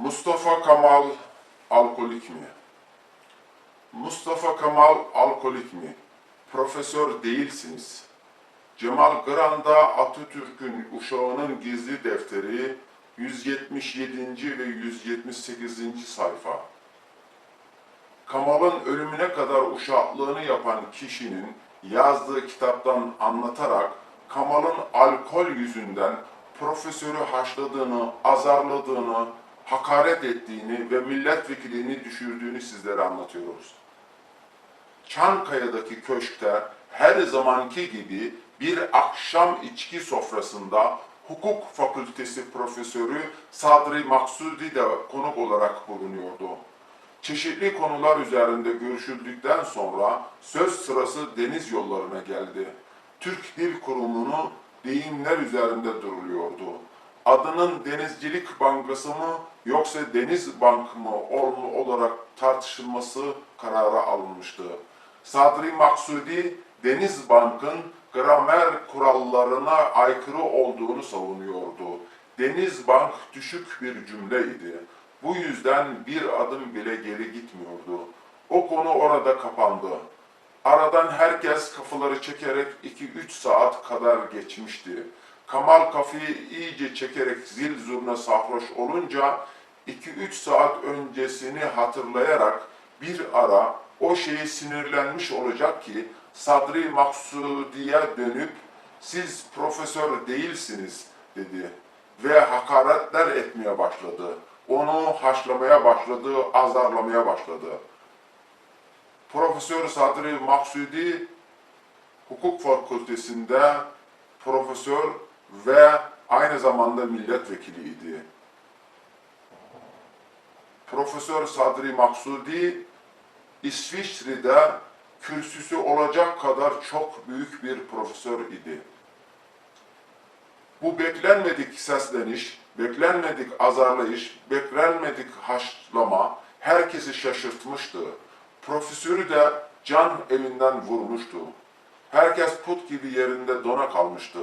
Mustafa Kemal alkolik mi? Mustafa Kemal alkolik mi? Profesör değilsiniz. Cemal Granda Atatürk'ün uşağının gizli defteri 177. ve 178. sayfa. Kamal'ın ölümüne kadar uşaklığını yapan kişinin yazdığı kitaptan anlatarak Kamal'ın alkol yüzünden profesörü haşladığını, azarladığını, hakaret ettiğini ve milletvekilliğini düşürdüğünü sizlere anlatıyoruz. Çankaya'daki köşkte her zamanki gibi bir akşam içki sofrasında hukuk fakültesi profesörü Sadri Maksudi de konuk olarak bulunuyordu. Çeşitli konular üzerinde görüşüldükten sonra söz sırası deniz yollarına geldi. Türk Dil Kurumu'nu deyimler üzerinde duruluyordu. Adının Denizcilik Bankası mı yoksa Deniz Bank mı ol- olarak tartışılması karara alınmıştı. Sadri Maksudi, Deniz Bank'ın gramer kurallarına aykırı olduğunu savunuyordu. Deniz Bank düşük bir cümleydi. Bu yüzden bir adım bile geri gitmiyordu. O konu orada kapandı. Aradan herkes kafaları çekerek 2-3 saat kadar geçmişti. Kamal kafayı iyice çekerek zil zurna sarhoş olunca 2-3 saat öncesini hatırlayarak bir ara o şeyi sinirlenmiş olacak ki Sadri Maksudi'ye dönüp siz profesör değilsiniz dedi ve hakaretler etmeye başladı. Onu haşlamaya başladı, azarlamaya başladı. Profesör Sadri Maksudi hukuk fakültesinde profesör ve aynı zamanda milletvekiliydi. Profesör Sadri Maksudi İsviçre'de kürsüsü olacak kadar çok büyük bir profesör idi. Bu beklenmedik sesleniş, beklenmedik azarlayış, beklenmedik haşlama herkesi şaşırtmıştı. Profesörü de can elinden vurmuştu. Herkes put gibi yerinde dona kalmıştı.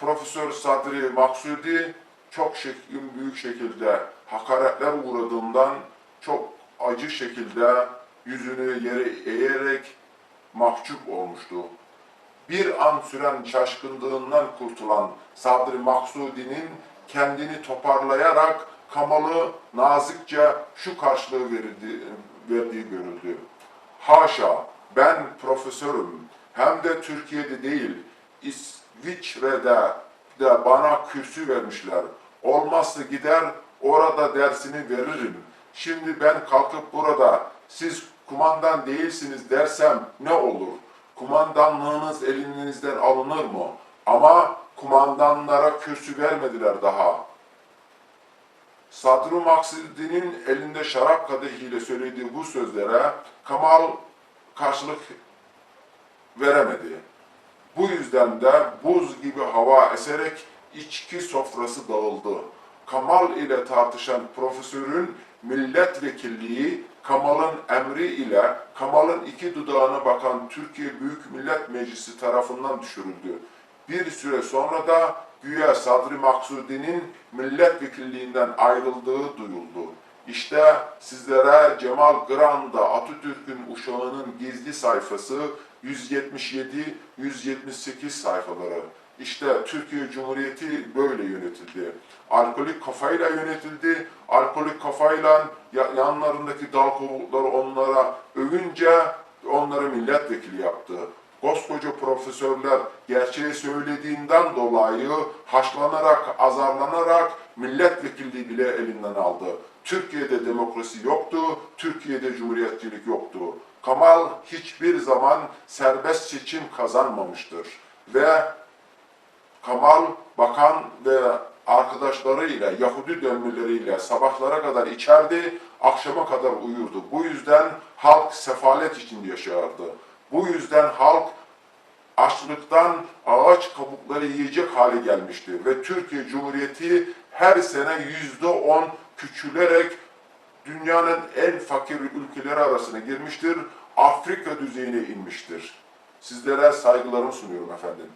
Profesör Sadri Maksudi çok şek- büyük şekilde hakaretler uğradığından çok acı şekilde yüzünü yere eğerek mahcup olmuştu. Bir an süren şaşkınlığından kurtulan Sadri Maksudi'nin kendini toparlayarak Kamal'ı nazikçe şu karşılığı verildi, verdiği görüldü. Haşa, ben profesörüm. Hem de Türkiye'de değil, İsviçre'de de bana kürsü vermişler. Olmazsa gider orada dersini veririm. Şimdi ben kalkıp burada siz kumandan değilsiniz dersem ne olur? Kumandanlığınız elinizden alınır mı? Ama kumandanlara kürsü vermediler daha. Sadru Maksidi'nin elinde şarap kadehiyle söylediği bu sözlere Kamal karşılık veremedi. Bu yüzden de buz gibi hava eserek içki sofrası dağıldı. Kamal ile tartışan profesörün milletvekilliği Kamal'ın emri ile Kamal'ın iki dudağına bakan Türkiye Büyük Millet Meclisi tarafından düşürüldü. Bir süre sonra da güya Sadri Maksudi'nin milletvekilliğinden ayrıldığı duyuldu. İşte sizlere Cemal Granda Atatürk'ün uşağının gizli sayfası 177-178 sayfaları. İşte Türkiye Cumhuriyeti böyle yönetildi. Alkolik kafayla yönetildi. Alkolik kafayla ya- yanlarındaki dal kovukları onlara övünce onları milletvekili yaptı. Koskoca profesörler gerçeği söylediğinden dolayı haşlanarak, azarlanarak milletvekilliği bile elinden aldı. Türkiye'de demokrasi yoktu, Türkiye'de cumhuriyetçilik yoktu. Kamal hiçbir zaman serbest seçim kazanmamıştır. Ve Kamal Bakan ve arkadaşlarıyla, Yahudi dönmeleriyle sabahlara kadar içerdi, akşama kadar uyurdu. Bu yüzden halk sefalet içinde yaşardı. Bu yüzden halk açlıktan ağaç kabukları yiyecek hale gelmişti. Ve Türkiye Cumhuriyeti her sene yüzde on küçülerek dünyanın en fakir ülkeleri arasına girmiştir. Afrika düzeyine inmiştir. Sizlere saygılarımı sunuyorum efendim.